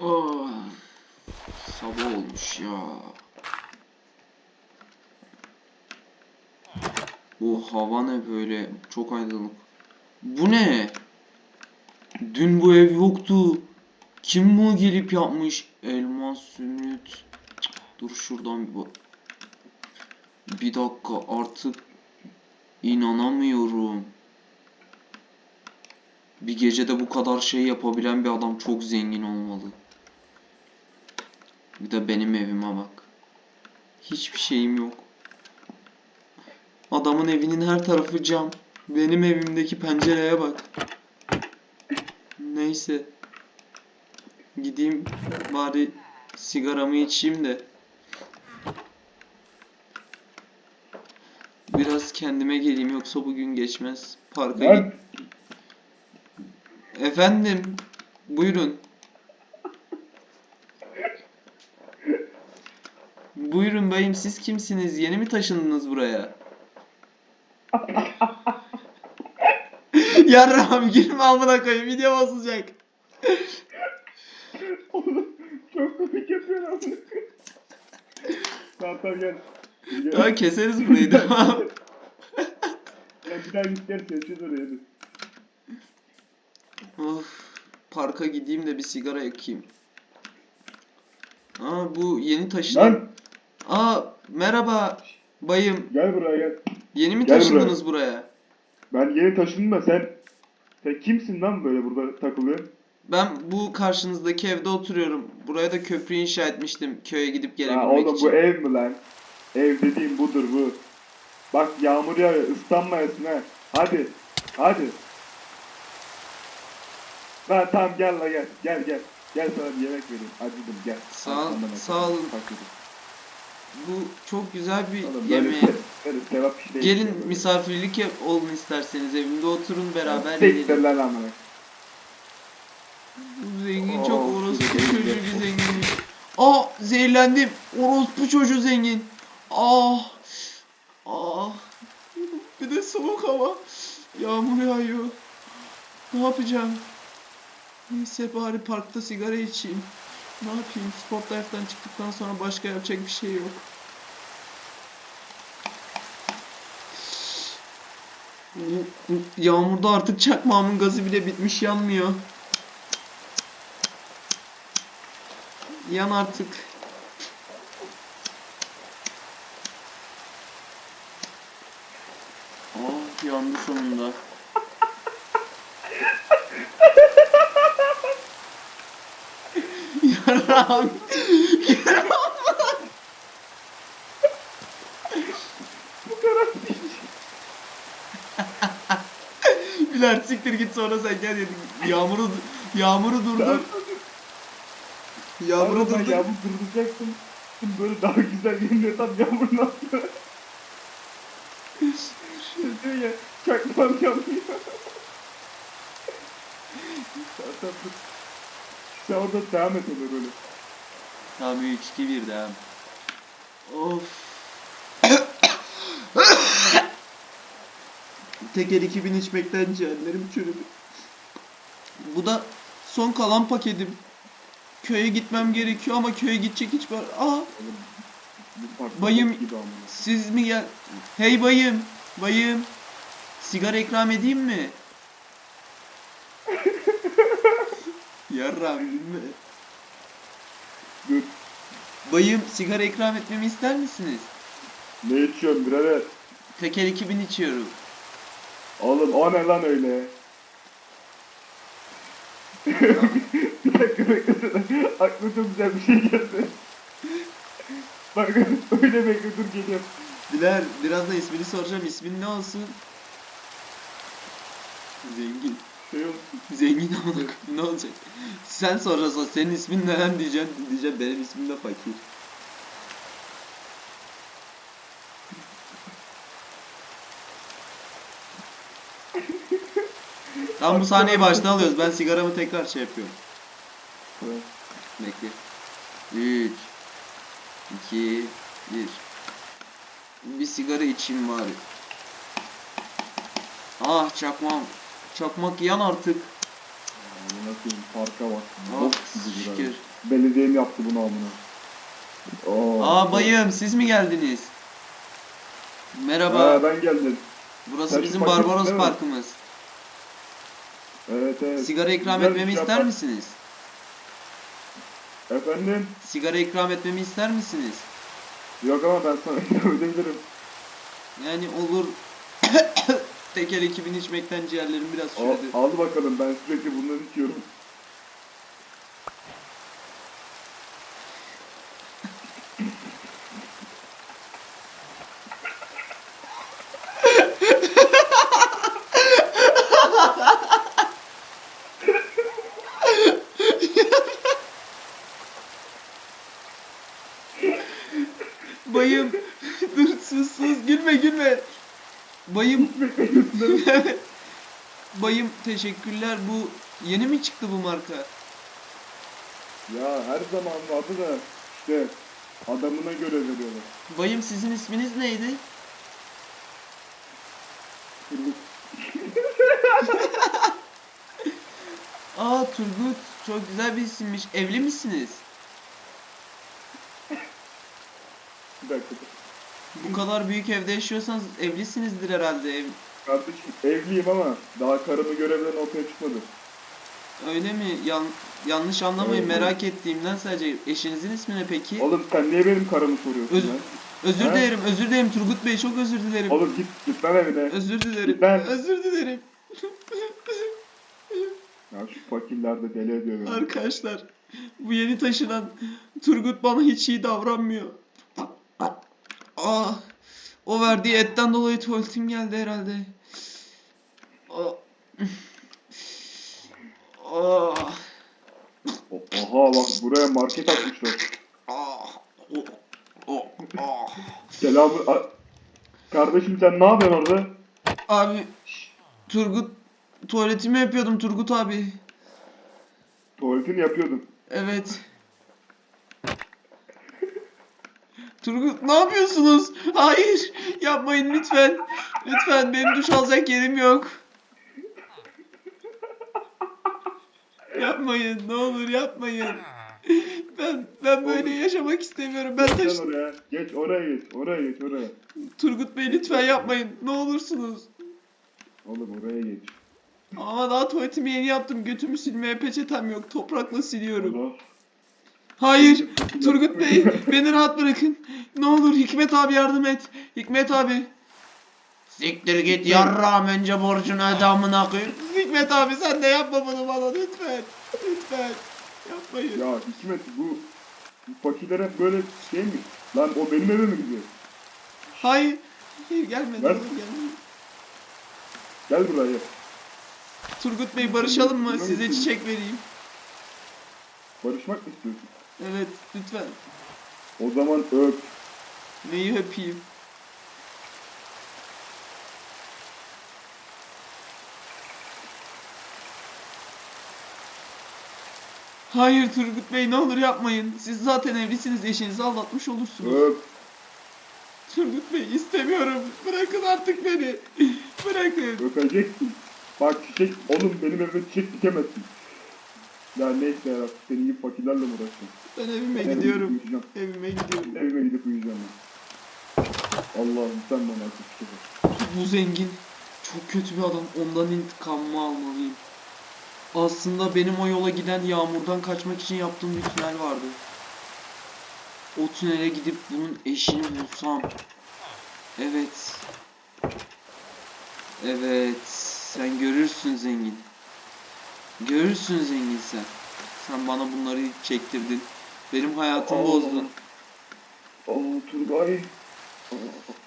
Oh, sabah olmuş ya. Bu hava ne böyle? Çok aydınlık. Bu ne? Dün bu ev yoktu. Kim bu gelip yapmış? Elmas sümüt. Cık, Dur şuradan bir bak. Bir dakika artık inanamıyorum. Bir gecede bu kadar şey yapabilen bir adam çok zengin olmalı. Bir de benim evime bak. Hiçbir şeyim yok. Adamın evinin her tarafı cam. Benim evimdeki pencereye bak. Neyse. Gideyim bari sigaramı içeyim de. Biraz kendime geleyim yoksa bugün geçmez. Parka git. Efendim, buyurun. Buyurun bayım siz kimsiniz? Yeni mi taşındınız buraya? Yarram girme amına koyayım video basılacak. oğlum çok komik yapıyor lan. Tamam tamam gel. Gel. Tamam keseriz burayı tamam. Ya bir daha git gel oraya hadi. Of, parka gideyim de bir sigara yakayım. Aa bu yeni taşın. Lan Aa merhaba bayım. gel buraya gel. Yeni mi Gel taşındınız buraya? Ben yeni taşındım da sen sen kimsin lan böyle burada takılıyorsun? Ben bu karşınızdaki evde oturuyorum. Buraya da köprü inşa etmiştim köye gidip Ha gelebilmek oğlum için. bu ev mi lan? Ev dediğim budur bu. Bak yağmur yağıyor ıslanmayasın ha. Hadi. Hadi. Lan tamam gel la gel. Gel gel. Gel sana bir yemek vereyim. Acıdım gel. Sağ ol- sağ atalım. olun. Bak dedim. Bu çok güzel bir Oğlum böyle, se- böyle işleri Gelin işte böyle. misafirlik yap- olun isterseniz evimde oturun beraber yiyelim. amına. Bu zengin Oo, çok orospu zengin, çocuğu zengin. bir zengin. Aa zehirlendim. Orospu çocuğu zengin. Ah. Ah. Bir de soğuk hava. Yağmur yağıyor. Ne yapacağım? Neyse bari parkta sigara içeyim. Ne yapayım? Sportlife'dan çıktıktan sonra başka yapacak bir şey yok. Yağmurda artık çakmağımın gazı bile bitmiş yanmıyor. Yan artık. Oh yandı sonunda. Yaram. Bu kadar Bilal siktir git sonra sen gel dedim. Yağmuru yağmuru durdur. Yağmuru Yağmur durdur. Yağmur durduracaksın. Böyle daha güzel yerinde tam yağmurun altında. Diyor ya çakmağım yanmıyor. Zaten Sen orada devam et ona böyle. Tamam 3 2 1 devam. Of. Teker 2000 içmekten ciğerlerim çürüdü. Bu da son kalan paketim. Köye gitmem gerekiyor ama köye gidecek hiç var. Aa Bayım- siz mi gel? Hey bayım. Bayım. Sigara ikram edeyim mi? Yarram gülme. Dur. Bayım sigara ikram etmemi ister misiniz? Ne içiyorsun birader? Teker 2000 içiyorum. Oğlum o ne lan öyle? bir dakika bekle. Aklıma çok güzel bir şey geldi. Bak öyle bekle dur geliyorum. Diler biraz da ismini soracağım. İsmin ne olsun? Zengin. Zengin koyayım, ne olacak? Sen sorarsan senin ismin neden diyeceğim diyeceğim benim ismim de fakir. Tam bu sahneyi baştan alıyoruz. Ben sigaramı tekrar şey yapıyorum. Evet. Bekle. 3 2 1 Bir sigara içeyim bari. Ah çakmam. Çakmak yan artık. Amına koyayım parka bak. Oh Bok gibi şükür. Belediyem yaptı bunu amına. Oo. Aa bayım siz mi geldiniz? Merhaba. Ha, ben geldim. Burası sen bizim Barbaros değil mi? Parkımız. Evet evet. Sigara ikram Güzel etmemi şey ister yapar. misiniz? Efendim? Sigara ikram etmemi ister misiniz? Yok ama ben sana ikram edebilirim. Yani olur. Teker ekibin içmekten ciğerlerim biraz Al, çürüdü. al bakalım ben sürekli bunları içiyorum. Bayım. Dur sus sus gülme gülme. Bayım. Bayım teşekkürler. Bu yeni mi çıktı bu marka? ya her zaman vardı da işte adamına göre veriyorlar. Bayım sizin isminiz neydi? Aa Turgut çok güzel bir isimmiş. Evli misiniz? Bir dakika. Bu kadar büyük evde yaşıyorsanız evlisinizdir herhalde. Ev... Kardeşim evliyim ama daha karımı görevden ortaya çıkmadı. Öyle mi? Yan... Yanlış anlamayın Evet. merak ettiğimden sadece eşinizin ismi ne peki? Oğlum sen niye benim karımı soruyorsun Öz- ya? Özür dilerim, özür dilerim Turgut Bey, çok özür dilerim. Oğlum git git lan evine. Özür dilerim. Ben- Özür dilerim. Ya şu fakirler de deli ediyor beni. Arkadaşlar, bu yeni taşınan Turgut bana hiç iyi davranmıyor. Aa, o verdiği etten dolayı tuvaletim geldi herhalde. Aa. Aa. O- Oha bak buraya market atmışlar. Aa. O- o- aa. Selamı... A- Kardeşim sen ne yapıyorsun orada? Abi, Turgut, tuvaletimi yapıyordum Turgut abi. Tuvaletini yapıyordun. Evet. Turgut ne yapıyorsunuz? Hayır yapmayın lütfen. Lütfen benim duş alacak yerim yok. Yapmayın ne olur yapmayın. Ben ben böyle yaşamak istemiyorum. Ben Geç taş... lan oraya. Geç oraya geç. Oraya geç oraya. Turgut Bey lütfen yapmayın. Ne olursunuz. Oğlum oraya geç. Ama daha tuvaletimi yeni yaptım. Götümü silmeye peçetem yok. Toprakla siliyorum. Allah. Hayır. Turgut Bey beni rahat bırakın. Ne olur Hikmet abi yardım et. Hikmet abi. Siktir git yarrağım önce borcunu öde amına koyayım. Hikmet abi sen de yapma bunu bana lütfen. Lütfen. Yapmayın. Ya Hikmet bu fakirler hep böyle şey mi? Lan o benim eve mi gidiyor? Hayır. Hayır gelme ne Ver. Gel buraya. Turgut Bey barışalım mı? Size çiçek vereyim. Barışmak mı istiyorsun? Evet lütfen. O zaman öp. Neyi öpeyim? Hayır Turgut Bey ne olur yapmayın. Siz zaten evlisiniz eşinizi aldatmış olursunuz. Turgut Bey istemiyorum. Bırakın artık beni. Bırakın. Öpeceksin. Bak çiçek, oğlum benim evime çiçek dikemezsin. Ya neyse ya, seni iyi fakirlerle mi uğraşacağım? Ben evime Ben gidiyorum. Evime gidiyorum. Evime gidip uyuyacağım ben. Allah'ım sen bana artık çiçek al. Bu zengin çok kötü bir adam. Ondan intikamımı almalıyım. Aslında benim o yola giden yağmurdan kaçmak için yaptığım bir tünel vardı. O tünele gidip bunun eşini bulsam. Evet. Evet. Sen görürsün zengin. Görürsün zengin sen. Sen bana bunları çektirdin. Benim hayatımı Allah. bozdun. Aa Turgay.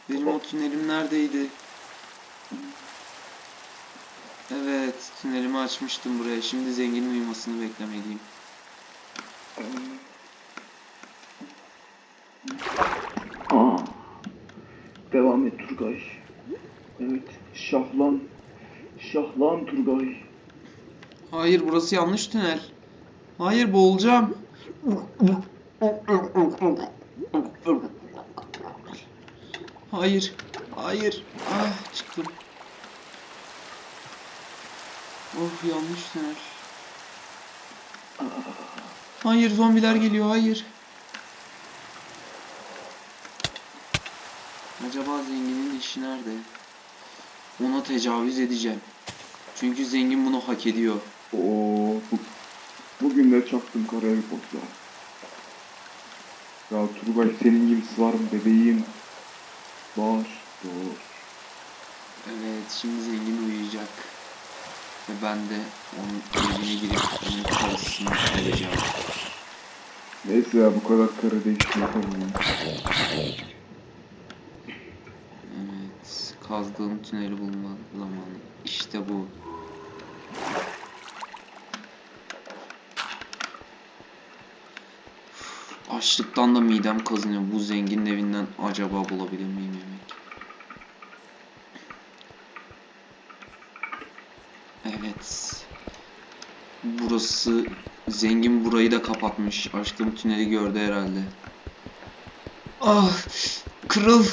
Benim o tünelim neredeydi? Evet, tünelimi açmıştım buraya. Şimdi zenginin uyumasını beklemeliyim. Aa. Devam et Turgay. Evet. Şahlan. Şahlan Turgay. Hayır, burası yanlış tünel. Hayır, boğulacağım. Hayır, hayır. Ah, çıktım. Of, yanlış tünel. Hayır zombiler geliyor hayır. Acaba zenginin işi nerede? Ona tecavüz edeceğim. Çünkü zengin bunu hak ediyor. Oo, bu, bugün de çaktım karaya postla. Ya Turgay senin gibisi var mı bebeğim? Var. Doğru. Evet şimdi zengin uyuyacak. Ve ben de onun evine girip onun karısını alacağım. Neyse ya bu kadar kara değişti yapalım. Evet kazdığım tüneli bulma zamanı. İşte bu. Açlıktan da midem kazınıyor. Bu zenginin evinden acaba bulabilir miyim yemek? Evet. Burası zengin burayı da kapatmış. Açtığım tüneli gördü herhalde. Ah, kırıl.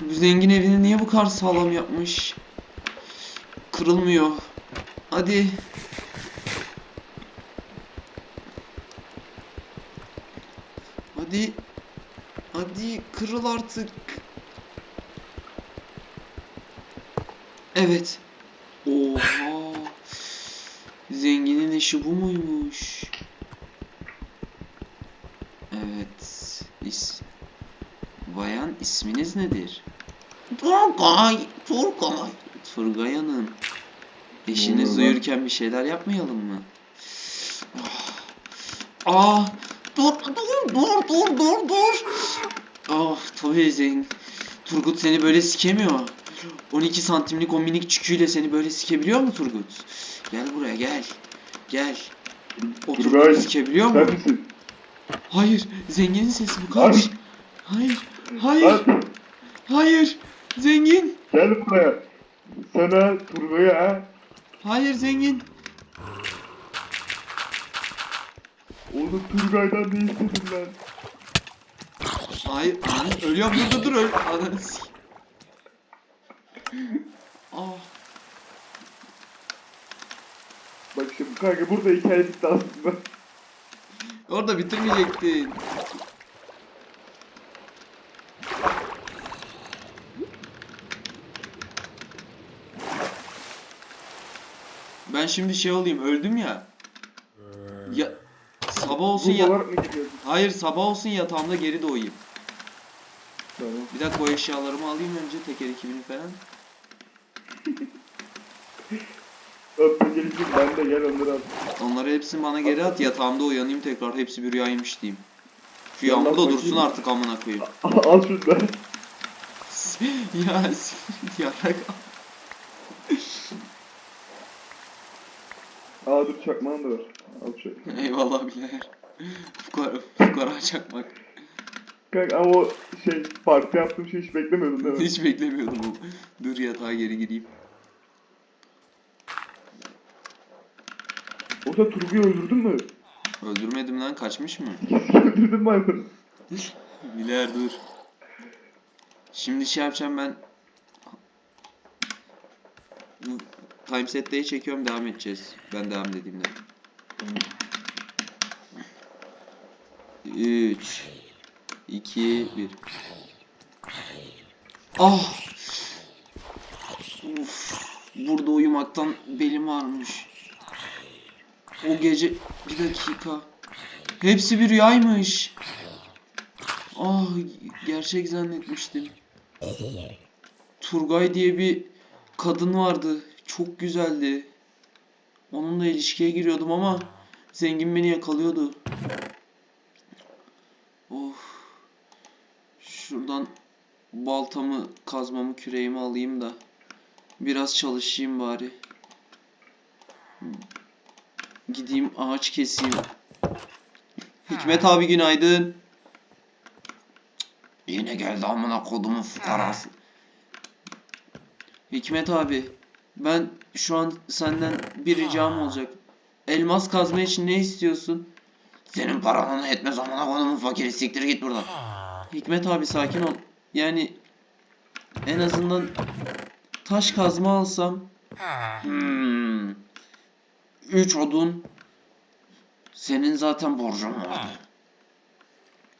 Bu zengin evini niye bu kadar sağlam yapmış? Kırılmıyor. Hadi. Hadi. Hadi kırıl artık. Evet. Oha. Zenginin işi bu muymuş? Evet. İs Bayan isminiz nedir? Turgay. Turgay. Turgay Hanım. Eşiniz uyurken bir şeyler yapmayalım mı? Ah. Dur dur dur dur dur dur. Ah tabii zengin. Turgut seni böyle sikemiyor. 12 santimlik o minik çüküyle seni böyle sikebiliyor mu Turgut? Gel buraya gel. Gel. O Turgay, Turgut sikebiliyor mu? Misin? Hayır. Zenginin sesi bu kaç. Hayır. Hayır. lan Hayır. Zengin. gel buraya. Sana Turgay'a ha. Hayır zengin. Oğlum Turgay'dan ne istedin lan? Hayır. Ananı ölüyorum. Dur dur dur öl. Ananı. Ah. Bak şimdi kanka burada hikaye bitti aslında. Orada bitirmeyecektin. Ben şimdi şey olayım öldüm ya. Ya sabah olsun Bu ya. olarak mı gidiyorsun? Hayır sabah olsun yatağımda geri doğayım. Tamam. Bir dakika o eşyalarımı alayım önce teker ekibini falan. Öp gelişim ben de gel onları al. Onları hepsini bana geri at yatağımda uyanayım tekrar hepsi bir rüyaymış diyeyim. Şu Yallah yağmur da bakayım. dursun artık amına koyayım. al şunları. ya yarak. Aa dur çakmağın da var. Al şöyle. Eyvallah birader. Fukara, fukara çakmak. Kanka ama o şey parti yaptığım şey hiç beklemiyordun değil mi? Hiç beklemiyordum bu. Dur yatağa geri gireyim. O da Turgay'ı öldürdün mü? Öldürmedim lan kaçmış mı? öldürdün hayvanı? Biler dur. Şimdi şey yapacağım ben. Bu Timeset'teyi çekiyorum devam edeceğiz. Ben devam dediğimde. 3 2 1 Ah! Uf, burada uyumaktan belim ağrımış. O gece bir dakika. Hepsi bir rüyaymış. Ah gerçek zannetmiştim. Turgay diye bir kadın vardı. Çok güzeldi. Onunla ilişkiye giriyordum ama zengin beni yakalıyordu. Of. Şuradan baltamı, kazmamı, küreğimi alayım da biraz çalışayım bari. Gideyim ağaç keseyim. Hikmet abi günaydın. Yine geldi amına kodumun fukarası. Hikmet abi, ben şu an senden bir ricam olacak. Elmas kazma için ne istiyorsun? Senin paranın etmez amına kodumun fakiri siktir git buradan. Hikmet abi sakin ol. Yani en azından taş kazma alsam. Hmm. 3 odun, Senin zaten borcun vardı.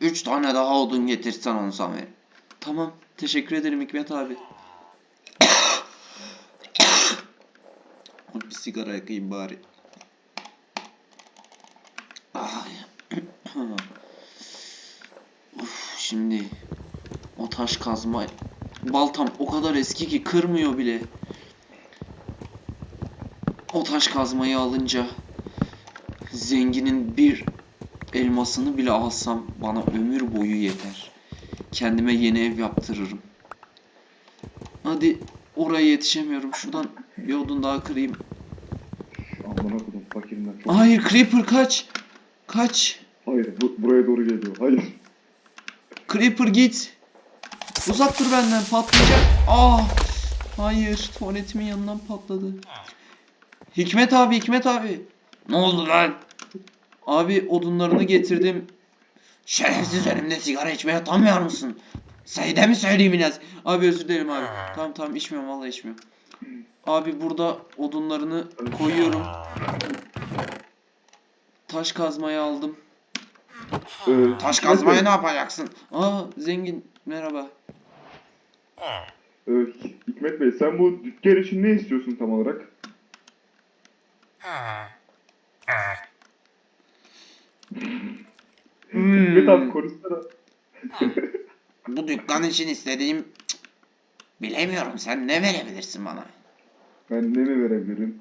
Üç tane daha odun getirsen onu sana veririm. Tamam. Teşekkür ederim Hikmet abi. bir sigara yakayım bari. Uf, şimdi o taş kazma baltam o kadar eski ki kırmıyor bile. O taş kazmayı alınca zenginin bir elmasını bile alsam bana ömür boyu yeter. Kendime yeni ev yaptırırım. Hadi oraya yetişemiyorum. Şuradan bir odun daha kırayım. Amına kodum fakirinden çok. Hayır Creeper kaç. Kaç. Hayır bu, buraya doğru geliyor. Hayır. Creeper git. Uzak dur benden patlayacak. Ah. Hayır tuvaletimin yanından patladı. Hikmet abi Hikmet abi. Ne oldu lan? Abi odunlarını getirdim. Şerefsiz önümde sigara içmeye utanmıyor musun? Sayıda mi söyleyeyim biraz? Abi özür dilerim abi. Tamam tamam içmiyorum vallahi içmiyorum. Abi burada odunlarını koyuyorum. Taş kazmayı aldım. Ee, Taş kazmaya ne yapacaksın? Aa zengin merhaba. e, Hikmet Bey sen bu dükkan için ne istiyorsun tam olarak? Hikmet abi konuşsana. Bu dükkan için istediğim bilemiyorum sen ne verebilirsin bana? Ben ne mi verebilirim?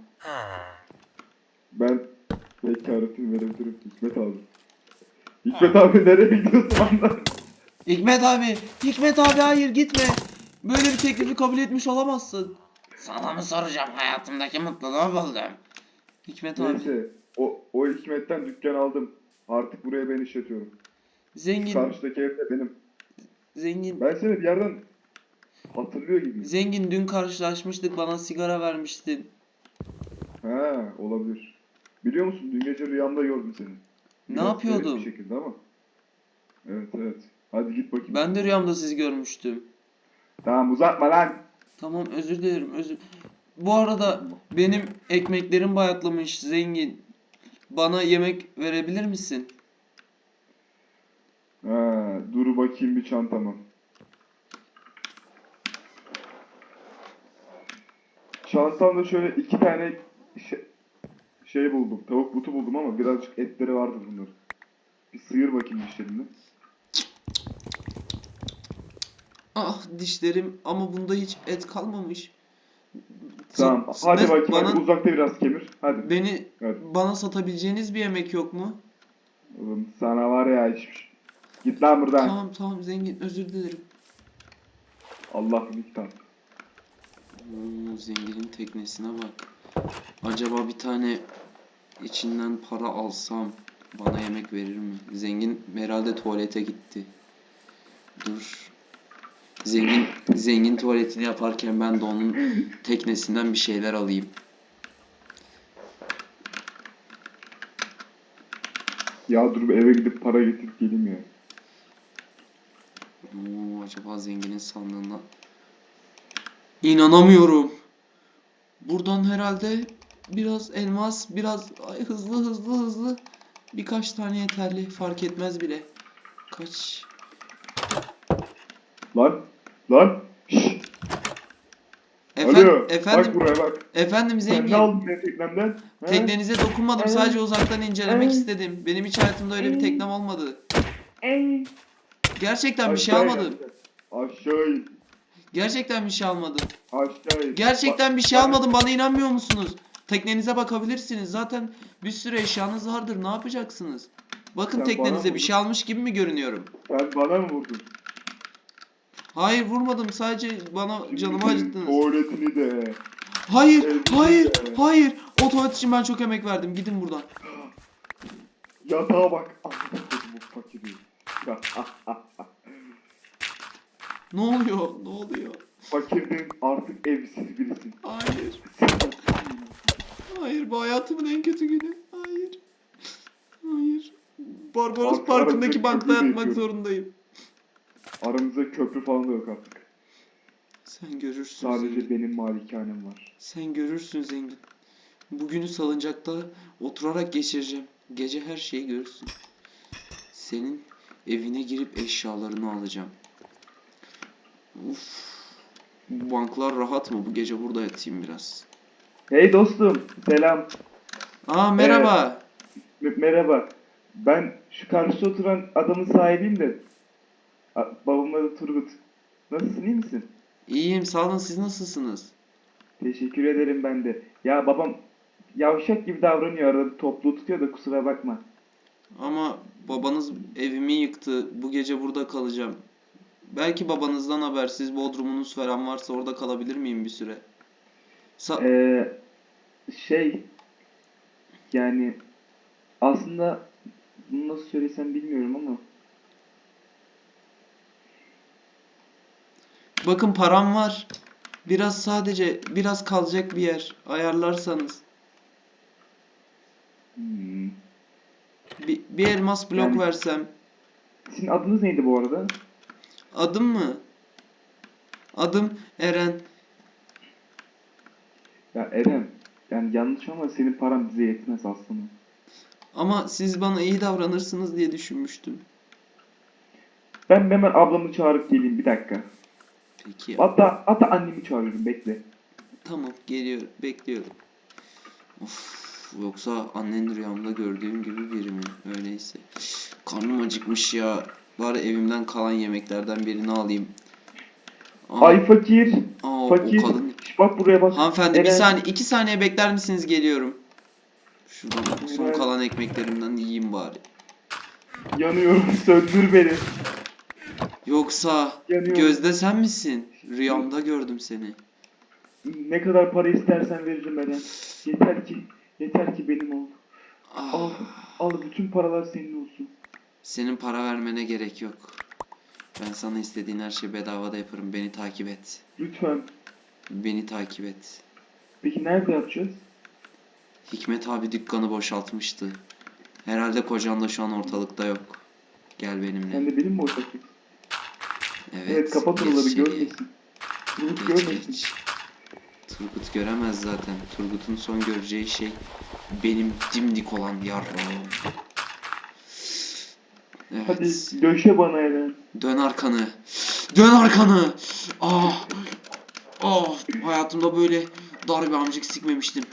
Ben bekaretim verebilirim Hikmet abi. Hikmet abi nereye gidiyorsun anlar? Hikmet abi, Hikmet abi hayır gitme. Böyle bir teklifi kabul etmiş olamazsın. Sana mı soracağım hayatımdaki mutluluğu buldum. Hikmet abi, Neyse o, o Hikmet'ten dükkan aldım. Artık buraya ben işletiyorum. zengin, Karşıdaki ev de benim. zengin, Ben seni bir yerden hatırlıyor gibiyim. zengin dün karşılaşmıştık bana sigara vermiştin. Ha olabilir. Biliyor musun dün gece rüyamda gördüm seni. Ne Biraz yapıyordum? Bir şekilde ama. Evet evet. Hadi git bakayım. Ben de rüyamda sizi görmüştüm. Tamam uzatma lan. Tamam özür dilerim özür. Bu arada benim ekmeklerim bayatlamış zengin. Bana yemek verebilir misin? Ha, dur bakayım bir çantama. Çantamda şöyle iki tane şey, şey buldum. Tavuk butu buldum ama birazcık etleri vardır bunların. Bir sıyır bakayım dişlerini. Ah dişlerim ama bunda hiç et kalmamış. Tamam. Sa- Hadi bakayım bana, hadi uzakta biraz kemir. Hadi. beni Hadi. bana satabileceğiniz bir yemek yok mu? Oğlum sana var ya hiçbir Git lan buradan. Tamam tamam zengin özür dilerim. Allah'ım kitap. Oo, zenginin teknesine bak. Acaba bir tane içinden para alsam bana yemek verir mi? Zengin herhalde tuvalete gitti. Dur. Zengin zengin tuvaletini yaparken ben de onun teknesinden bir şeyler alayım. Ya dur eve gidip para getirip geleyim ya. Oo, acaba zenginin sandığına... İnanamıyorum. Buradan herhalde biraz elmas, biraz ay, hızlı hızlı hızlı birkaç tane yeterli. Fark etmez bile. Kaç? Lan. Efendim, Alo. efendim, Bak buraya bak. efendim Sen ne zengin. aldın benim teknemden? He? Teknenize dokunmadım. Evet. Sadece uzaktan incelemek Evet. istedim. Benim hiç hayatımda öyle bir teknem olmadı. Ey. Gerçekten bir şey Aşağı in, almadım. Aşağı in. Gerçekten bir şey almadım. Aşağı in. Gerçekten bir şey bak- almadım. Bana inanmıyor musunuz? Teknenize bakabilirsiniz. Zaten bir sürü eşyanız vardır. Ne yapacaksınız? Bakın Sen teknenize bir şey almış gibi mi görünüyorum? Sen bana mı vurdun? Hayır vurmadım. Sadece bana canımı acıttınız. Tuvaletini de. Hayır, hayır, hayır. O tuvalet için ben çok emek verdim. Gidin buradan. Yatağa bak. Ah, bu fakiri. Ah, ah. Ne oluyor? Ne oluyor? Fakirdin artık evsiz birisin. Hayır. Hayır bu hayatımın en kötü günü. Hayır. Hayır. Barbaros Parkı'ndaki arasındaki bankta yatmak zorundayım. Aramızda köprü falan da yok artık. Sen görürsün Sadece zengin. benim malikanem var. Sen görürsün zengin. Bugünü salıncakta oturarak geçireceğim. Gece her şeyi görürsün. Senin evine girip eşyalarını alacağım. Uf. Bu banklar rahat mı? Bu gece burada yatayım biraz. Hey dostum, selam. Aa merhaba. M- merhaba. Ben şu karşıda oturan adamın sahibiyim de. Babamın adı Turgut. Nasılsın, iyi misin? İyiyim sağ olun siz nasılsınız? Teşekkür ederim ben de. Ya babam yavşak gibi davranıyor arada toplu tutuyor da kusura bakma. Ama babanız evimi yıktı. Bu gece burada kalacağım. Belki babanızdan habersiz bodrumunuz falan varsa orada kalabilir miyim bir süre? Sa- Ee, şey yani aslında bunu nasıl söylesem bilmiyorum ama Bakın param var. Biraz sadece biraz kalacak bir yer ayarlarsanız. hmm. Bir, bir elmas blok Yani- versem. Sizin adınız neydi bu arada? Adım mı? Adım Eren. Ya Eren yani yanlış ama senin paran bize yetmez aslında. Ama siz bana iyi davranırsınız diye düşünmüştüm. Ben hemen ablamı çağırıp geleyim bir dakika. Peki. Hatta hatta annemi çağırıyorum bekle. Tamam geliyorum. Bekliyorum. Of, yoksa annen rüyamda gördüğüm gibi biri mi? Öyleyse. Karnım acıkmış ya. Bari evimden kalan yemeklerden birini alayım. Aa, Ay fakir, aa, fakir. o kadın. Şş, bak buraya bak. Hanımefendi bir Eren. saniye, iki saniye bekler misiniz? Geliyorum. Şuradan son kalan ekmeklerimden yiyeyim bari. Yanıyorum söndür beni. Yoksa Yanıyorum. Gözde sen misin? Rüyamda gördüm seni. Ne kadar para istersen veririm Eren. Yeter ki yeter ki benim ol. Al, Ah, al bütün paralar senin olsun. senin para vermene gerek yok. Ben sana istediğin her şeyi bedavada yaparım. Beni takip et. Lütfen. Beni takip et. Peki nerede yapacağız? Hikmet abi dükkanı boşaltmıştı. Herhalde kocan da şu an ortalıkta yok. Gel benimle. Sen de benim mi ortaklık? Evet. Evet kapat oraları içeriye. görmesin. Turgut Geç, görmesin. geç. Turgut göremez zaten. Turgut'un son göreceği şey benim dimdik olan yarrağım. Evet. Hadi döşe bana Eren. Dön arkanı. Dön arkanı. Ah. Ah. Hayatımda böyle dar bir amcık sikmemiştim.